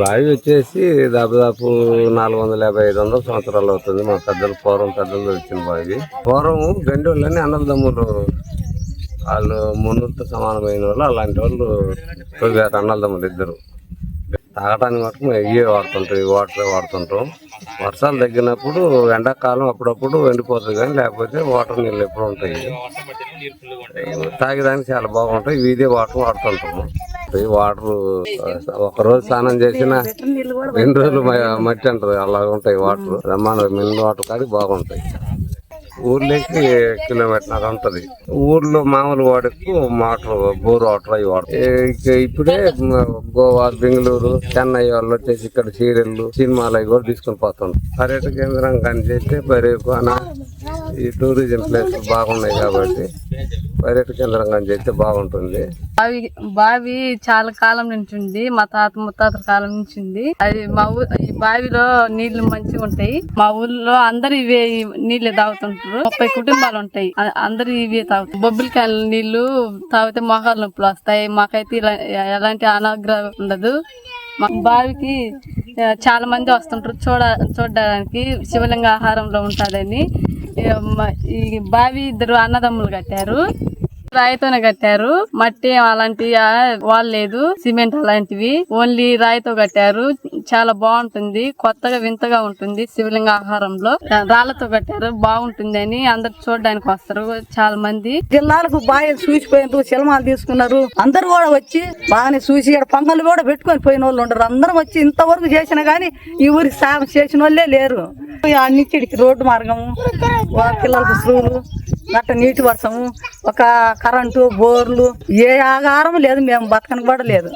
బావి వచ్చేసి దాదాపు నాలుగు వందల యాభై ఐదు వందల సంవత్సరాలు అవుతుంది. మా పెద్దలు పూర్వం పెద్దలు వచ్చిన బావి. పూర్వం గండోళ్ళని అన్నదమ్ములు వాళ్ళు మునులతో సమానమైన వాళ్ళు అలాంటి వాళ్ళు తొలిగారు అన్నదమ్ములు ఇద్దరు. తాగడానికి మటుకు మేము ఇవే వాడుతుంటాం ఈ వాటర్ వాడుతుంటాం వర్షాలు తగ్గినప్పుడు ఎండాకాలం అప్పుడప్పుడు ఎండిపోతుంది కానీ లేకపోతే వాటర్ నీళ్ళు ఎప్పుడు ఉంటాయి. తాగడానికి చాలా బాగుంటాయి ఇవి ఇదే వాటర్ వాడుతుంటాము. ఈ వాటర్ ఒక రోజు స్నానం చేసిన రెండు రోజులు మ- మట్టి అంటారు అలా ఉంటాయి వాటర్. మన మినరల్ వాటర్ కాడి బాగుంటాయి. ఊర్లోకి కిలోమీటర్ ఉంటది. ఊర్లో మామూలు వాడకు మోటార్ బోర్ వాటర్ అవి వాడతారు. ఇక ఇప్పుడే గోవా బెంగళూరు చెన్నై వాళ్ళు వచ్చేసి ఇక్కడ సీరియళ్ళు సినిమాలు అవి కూడా తీసుకొని పోతాం పర్యాటక కేంద్రం కానీ చేస్తే పర్యాటక ఈ టూరిజం ప్లేస్ బాగున్నాయి కాబట్టి పర్యాటక కేంద్రంగా చేస్తే బాగుంటుంది. బావి బావి చాలా కాలం నుంచి ఉంది. మా తాత ముత్తాతల కాలం నుంచి ఉంది. అది మా ఊ ఈ బావిలో నీళ్ళు మంచిగా ఉంటాయి. మా ఊర్లో అందరు ఇవే నీళ్ళు తాగుతుంటారు. ముప్పై కుటుంబాలు ఉంటాయి. అ- అందరూ ఇవే తాగుతారు. బొబ్బిలి కాయల నీళ్ళు తాగితే మోకాలు నొప్పులు వస్తాయి. మాకైతే ఇలా ఎలాంటి అనాగ్రహం ఉండదు. మా బావికి ఆ, చాలా మంది వస్తుంటారు చూడ చూడడానికి. శివలింగ ఆహారంలో ఉంటుందని ఈ బావి ఇద్దరు అన్నదమ్ములు కట్టారు. రాయితోనే కట్టారు. మట్టి అలాంటి వాల్ లేదు. సిమెంట్ అలాంటివి. ఓన్లీ రాయితో కట్టారు. చాలా బాగుంటుంది. కొత్తగా వింతగా ఉంటుంది శివలింగ ఆహారంలో. రాళ్ళతో కట్టారు. బాగుంటుంది అని అందరు చూడడానికి వస్తారు. చాలా మంది. జిల్లాలకు బాగా చూసిపోయినారు సినిమాలు తీసుకున్నారు. అందరు కూడా వచ్చి బాగానే చూసి ఈడ కూడా పెట్టుకొని పోయిన వాళ్ళు ఉండరు. అందరం వచ్చి ఇంతవరకు చేసినా గానీ ఈ ఊరికి సాగు చేసిన వాళ్ళే లేరు. అన్నిటికి రోడ్డు మార్గము పిల్లలకు స్కూలు గట్ట నీటి వర్షము ఒక కరెంటు బోర్లు ఏ ఆధారం లేదు మేము బతకనికి కూడా లేదు